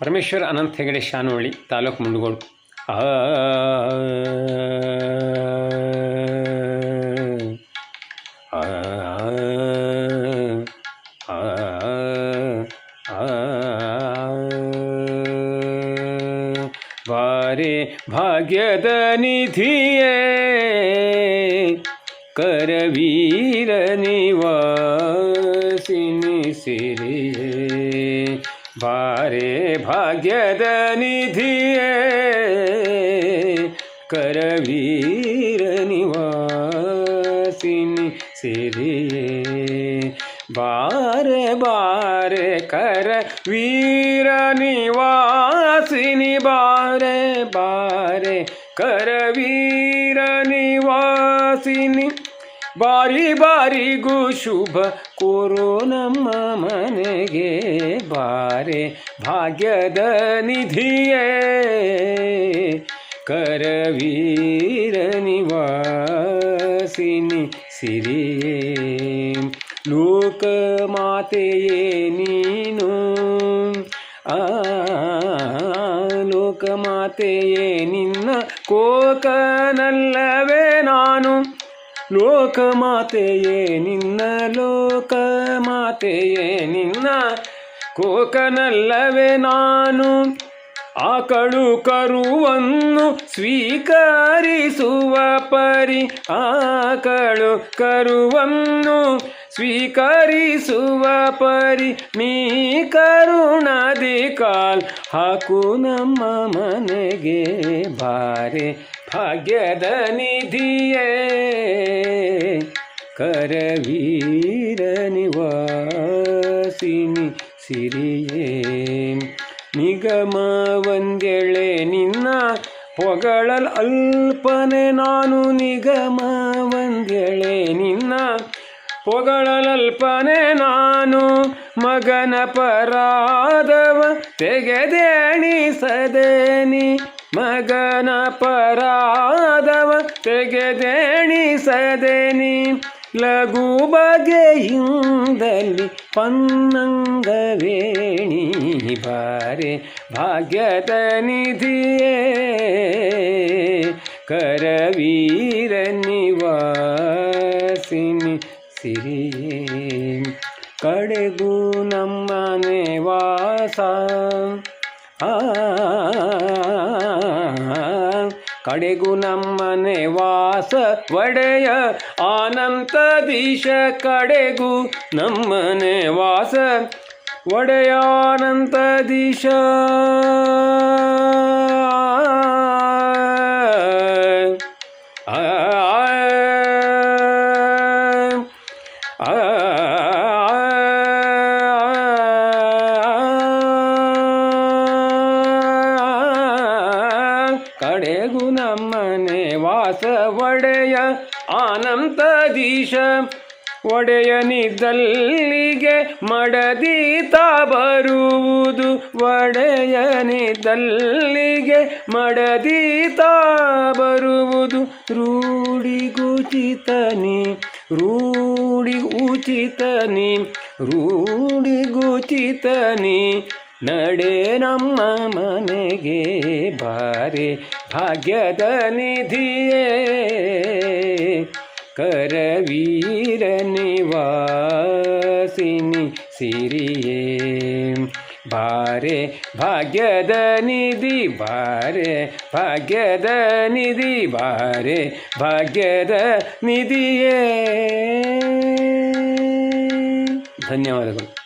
ಪರಮೇಶ್ವರ್ ಅನಂತ ಹೆಗಡೆ ಶಾನವಳ್ಳಿ, ತಾಲೂಕು ಮುಂಡಗೋಡು. ಆ. ಆ. ಆ. ಆ. ಬಾರೆ ಭಾಗ್ಯದ ನಿಧಿಯೇ, ಕರವೀರ ನಿವಾಸಿನಿ ಸಿರಿಯೇ. ಬಾರೆ ಭಾಗ್ಯದ ನಿಧಿಯೇ ಕರವೀರ ನಿವಾಸಿನಿ ಸಿರಿಯೇ ಬಾರೆ ಬಾರೆ ಕರ ವೀರ ನಿವಾಸಿನಿ ಬಾರೆ ಬಾರೆ ಕರವೀರ ನಿವಾಸಿನಿ ಬಾರಿ ಬಾರಿಗೂ ಶುಭ ಕೋರೋ ನಮ್ಮ ಮನೆಗೆ ಬಾರೆ ಭಾಗ್ಯದ ನಿಧಿಯೇ. ಕರವೀರ ನಿವಾಸಿನಿ ಸಿರಿಯೇ ಲೋಕ ಮಾತೆಯೇ ನೀನು. ಆ, ಲೋಕ ಮಾತೆಯೇ ನಿನ್ನ ಕೋಕನಲ್ಲವೇ ನಾನು. ಲೋಕ ಮಾತೆಯೇ ನಿನ್ನ ಲೋಕ ಮಾತೆಯೇ ನಿನ್ನ ಕೋಕನಲ್ಲವೇ ನಾನು. ಆಕಳು ಕರುವನ್ನು ಸ್ವೀಕರಿಸುವ ಪರಿ ಆಕಳು ಕರುವನ್ನು ಸ್ವೀಕರಿಸುವ ಪರಿ ನೀ ಕರುಣದಿ ಕಾಲ್ ಹಾಕು ನಮ್ಮ ಮನೆಗೆ ಬಾರೆ ಭಾಗ್ಯದ ನಿಧಿಯೇ. ಕರವೀರ ನಿವಾಸಿನಿ ಸಿರಿಯೇ, ನಿಗಮ ಒಂದೆಳೆ ನಿನ್ನ ಹೊಗಳಲ್ ಅಲ್ಪನೆ ನಾನು ನಿಗಮ ಒಂದೆಳೆ ನಿನ್ನ ಹೊಗಳಲಲ್ಪನೆ ನಾನು ಮಗನ ಪರಾದವ, ತೆಗೆದೇಣಿಸದೇನಿ. ಮಗನ ಪರಾದವ, ತೆಗೆದೇಣಿಸದೇನಿ. ಲಘು ಬಗೆಯಿಂದಲಿ ಪನ್ನಂಗವೇಣಿ ಬಾರೆ, ಭಾಗ್ಯದ ನಿಧಿಯೇ. ಕರವೀರ ನಿವಾಸಿನಿ ಸಿರಿಯೇ ಕಡೆಗೂ ನಮ್ಮ ವಾಸ ಕಡೆಗೂ ನಮ್ಮನೆ ವಾಸ ಒಡೆಯ ಆನಂತದೀಶ ಕಡೆಗೂ ನಮ್ಮನೆ ವಾಸ ಅನಂತ ಆ ಕಡೆಗೂ ನಮ್ಮನೆ ವಾಸ ಒಡೆಯ ಆನಂತದೀಶ ಒಡೆಯನಿದ್ದಲ್ಲಿಗೆ ಮಡದೀತ ಬರುವುದು. ಒಡೆಯನಿದ್ದಲ್ಲಿಗೆ ಮಡದೀತ ಬರುವುದು. ರೂಢಿಗುಚಿತನಿ ರೂಢಿಗುಚಿತನಿ ರೂಢಿಗುಚಿತನಿ ನಡೆ ನಮ್ಮ ಮನೆಗೆ ಬಾರೆ ಭಾಗ್ಯದ ನಿಧಿಯೇ ಕರವೀರ ನಿವಾಸಿನಿ ಸಿರಿಯೇ ಬಾರೆ ಭಾಗ್ಯದ ನಿಧಿ ಬಾರೆ ಭಾಗ್ಯದ ನಿಧಿ ಬಾರೆ ಭಾಗ್ಯದ ನಿಧಿಯೇ ಧನ್ಯವಾದಗಳು